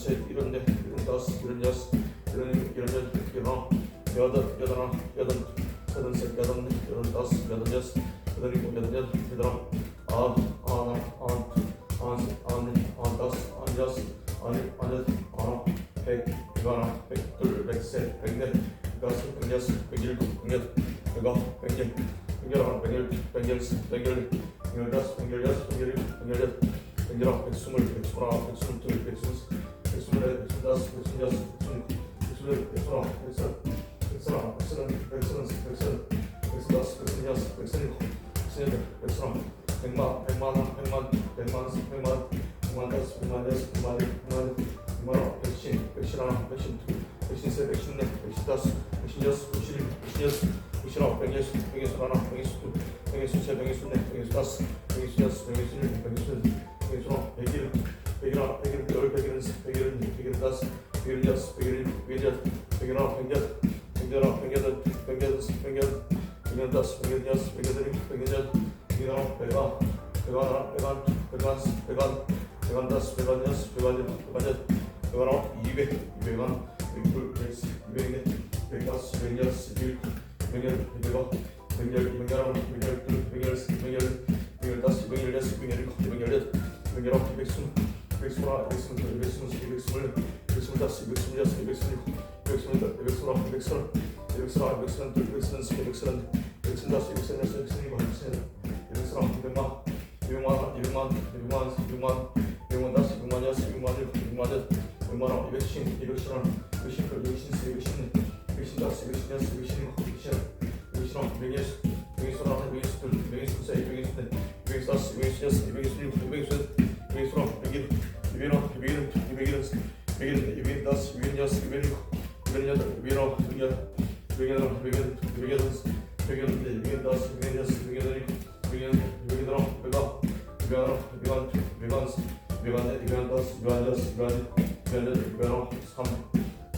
셋, 일흔 넷, 일흔 다섯, 일흔 여섯, 일흔일곱, 일흔여덟, 일흔아홉, 여덟, 여덟 하나, 여덟둘, 여덟 셋, 여덟 넷, 여덟 다섯, 여덟 여섯, 여덟 일곱, 여덟 여덟, 여덟 아홉, 아흔, 아흔하나, 아흔둘, 아흔셋, 아흔넷, 아흔다섯, 아흔여섯, 아흔일곱, 아흔여덟, 아흔아홉, 백, 백 하나, 백 둘, 백 셋, 백 넷, 백 다섯, 백 여섯, 백 일곱, 백 여덟, 백 아홉, 백 열, 백 열하나, 백 열, 백열셋, 백열넷, 백열다섯, 백 열여섯, 백 열일곱, 백 열여덟, 백 열아홉, 백 스물, 백 스물하나, 백 스물둘, 백 스물셋, 백스물넷, 백스물다섯, 백스물여섯, 백스물일곱, 백스물여덟, 백스물아홉, 백스열, 백스물하나, 백스물, 백스물셋, 백스물, 백스물다섯, 백스물여섯, 백스물일곱, 백스물여덟, 백스물아홉, 백만, 백만하나, 백만, 백만셋, 백만, 백만다섯, 백만여섯, 백만일곱, 백만여덟, 백만아홉, 백신, 백신하나, 백신둘, 백신셋, 백신넷, 백신다섯, 백신여섯, 백신일곱, 백신여섯, 백신아홉, 백여섯, 백여섯하나, 백여섯둘, 백여섯셋, 백여섯넷, 백여섯다섯, 백여섯여섯, 백여섯일곱, 백여섯여덟, 백여섯아홉, 백일, 백일하나, 백일흔, 열, 백일흔셋, 백일흔, 백일흔다섯, 백일흔여섯, 백일일곱, 백일여덟, 백일아홉, 백여덟, 백여덟, 백여덟, 백여덟, 백여덟, 백여덟다섯, 백여덟여섯, 백여덟일곱, 백여덟, 백여덟아홉, 백아, 백아하나, 백안, 백안셋, 백안, 백안다섯, 백안 여섯, 백안일곱, 백안여덟, 백아홉, 이백, 이백한, 백둘, 백셋, 이백넷, 백다섯, 백여섯, 백일곱, 백여덟, 백아홉, 백열, 백열하나, 백열둘, 백열셋, 백열, 백열다섯, 백열여섯, 백열일곱, 백열여덟, 백열아홉, 백스물, 백스물하나, 백스물둘, 백스물셋, 백스물, 백스물다섯, 백스물여섯, 백스물일곱, 백스물여덟, 백스물아홉, 백스물, 백스물하나, 백스물둘, 백스물셋, 백스물넷, 백스물다섯, 백스물여섯, 백스물일곱, 백스물여덟, 백스물아홉, 백만, 백만, 백만, 백만, 백만, 백만 다섯, 백만 여섯, 백만 일곱, 백만 여덟, 백만 아홉, 백신, 백신하나, 백신둘, 백신셋, 백신넷, 백신다섯, 백신여섯, 백신일곱, 백신여덟, 백신아홉, 백여섯, 백여섯하나, 백여섯둘, 백여섯셋, 백여섯넷, 백여섯다섯, 백여섯여섯, 백여섯일곱, 백여섯여덟, 백여섯아홉, 백일, 백일하나, 백일흔, 백일흔, 백일흔, 백일흔다섯, 백일흔여섯, 백일흔일곱, 백일흔여덟, 백일아홉, 백일여덟, 백일여덟, 백여덟, 백여덟, 백여덟, 백여덟다섯, 백여여섯, 백여덟일곱, 백여덟, 백여덟아홉, 백아, 백아하나, 백아둘, 백아셋, 백아넷, 백아다섯, 백아여섯, 백아일곱, 백아여덟, 백아홉, 삼,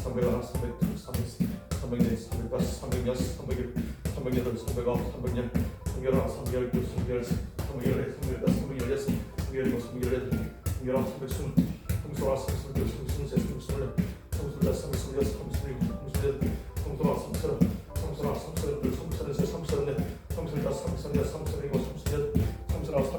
삼백하나, 삼백둘, 삼백셋, 삼백넷, 삼백다섯, 삼백여섯, 삼백일곱, 삼백여덟, 삼백아홉, 삼백열, 삼백하나, 삼백열둘, 삼백열셋, 삼백열넷, 삼백다섯, 삼백열여섯, 삼백일곱, 삼백여덟, 삼백아홉, 삼백스물, 삼백하나, 삼백둘, 삼백셋, 삼백스물넷, 삼백다섯, 삼백여섯, 삼백일곱, 삼백여덟, 삼백아홉, 삼백스물, 삼백하나, 삼백둘, 삼백셋, 삼백넷, 삼백다섯, 삼백여섯, 삼백일곱, 삼백여덟, 삼백아홉, 삼백만, 삼백만하나, 삼백만 둘, 삼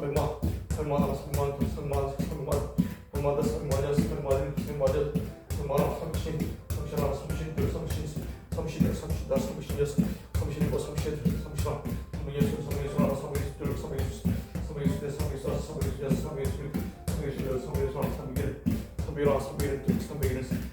백만 셋, 삼백만, 삼백만 다섯, 삼백만 여섯, 삼백만 일곱, 삼백만 여덟, 삼백만 삼신, 삼신하나, 삼신둘, 삼신셋, 삼신넷, 삼신다섯, 삼신여섯, 삼신일곱, 삼신여덟, 삼신아, 삼백여섯, 삼백여섯하나, 삼백여섯둘, 삼백여섯, 삼백여섯넷, 삼백여섯다섯, 삼백여섯여섯, 삼백여섯일곱, 삼백여섯여덟, 삼백여섯하나, 삼백일, 삼백일하나, 삼백일둘, 삼백일넷, 삼백일넷, 삼백다섯, 삼백여섯, 삼백일곱, 삼백여덟, 삼백아홉, 삼백여덟, 삼백여덟, 삼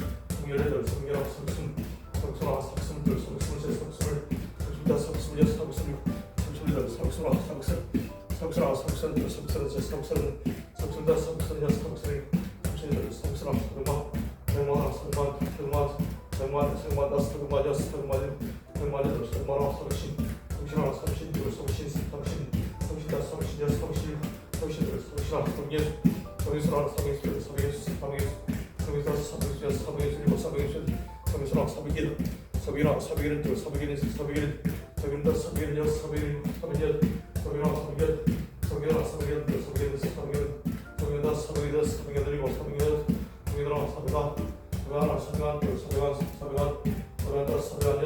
백만하나, 사백만, 백만, 백만, 백만다섯, 백만여섯, 백만일곱, 백만여덟, 백만아홉, 사백신, 삼신하나, 삼신둘, 삼신셋, 삼신, 삼신다섯, 삼신여섯, 삼신일곱, 삼신 여덟, 삼신아홉, 삼십일, 삼십하나, 삼십둘, 삼십여섯, 삼십여섯, 삼십다섯, 삼십여섯, 삼십일곱, 삼십여덟, 삼십아홉, 삼십일, 삼십일하나, 삼십일둘, 삼십일셋, 삼십일, 삼십다섯, 삼십여섯, 삼십일곱, 삼십여덟, 삼십아홉, 삼십여덟, 삼십하나, 삼십여덟, 삼십여섯, 삼십여덟, 삼십다섯, 삼십여섯, 삼십여덟, 삼십여덟, 삼십아홉, 삼십아, 삼십하나, 삼십한, 둘, 삼십한, 삼십한, 삼십다섯, 삼십여섯,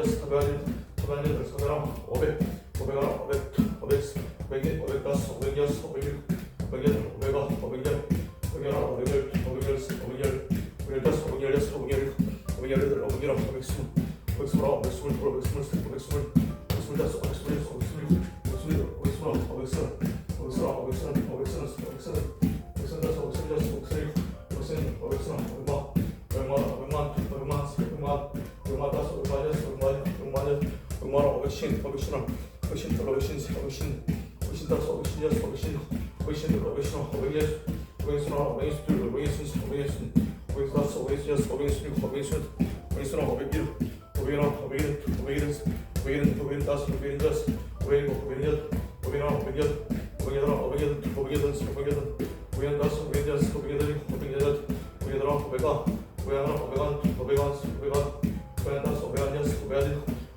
삼십여덟, 사백여덟 사백아홉 오백 오백하나 오백 오백 오백일 오백다섯 오백여섯 오백일 오백여덟 오백아홉 오백열 오백열하나 오백열 오백열 오백열 오백다섯 오백열여섯 오백열 오백열여덟 오백일곱 오백스물 오백스물아홉 오백스물둘 오백스물셋 오백스물 오백스물다섯 오백스물여섯 오백스물일곱 오백스물여덟 오백스물아홉 오백스물 오백여섯 오백신 하나 오백신 둘 오백신 셋 오백신 오백신 다섯 오백신 여섯 오백신 일곱 오백신 오백신 하나 오백일 오백일 하나 오백일 둘 오백일 셋 오백일 오백일 다섯 오백일 다섯 일곱 오백한 여덟 오백한 육백 육백 하나 육백 둘 육백 셋 육백 넷 육백 다섯 육백 여섯 육백 일곱 육백 여덟 육백 아홉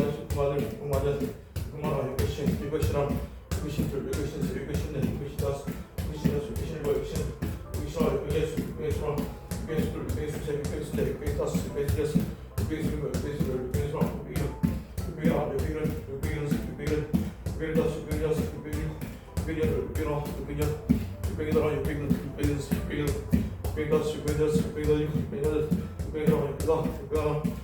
일곱 여덟 육백만 하나 육백신 육백신 하나 육백신 둘 육백신 셋 육백신 넷 육백신 다섯 육백신 여섯 육백신 일곱 육백신 육백신 하나 육백여섯 육백신 하나 육백신 둘 육백신 셋 육백신 넷 육백신 다섯 육백신 여섯 육백신 일곱 육백신 열 육백신 하나 육백일 하나 육백일 다섯 육백일 여섯 육백일 일곱 여덟 하나 육백일 다섯 육백일 여섯 육백일 일곱 육백일 여덟 육백일 하나 하나 하나 하나 하나 하나 일곱 육백일 여덟 육백일 하나 하나 칠백 다섯 칠백 여섯 칠백 일곱 여덟 하나 열 다섯 열 여섯 열 일곱 열 여덟 열 하나 스물 칠백 스물 하나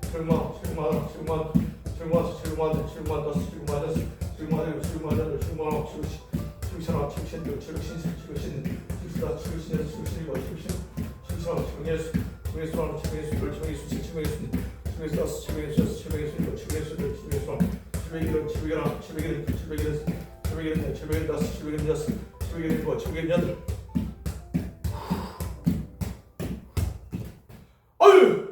출마 출마 출마 출마 출마 출마 출마 출마 출마 출마 출신아 출신들 출신 출신 출신아 출신의 출신이고 출신 출신아 중예수 중예수라는 중예수를 중예수 중예수 중예수 중예수 중예수이고 중예수들 중예수 중예기는 중예라 중예기는 중예기는 중예기는 중예기는 중예기는 중예기는 중예기는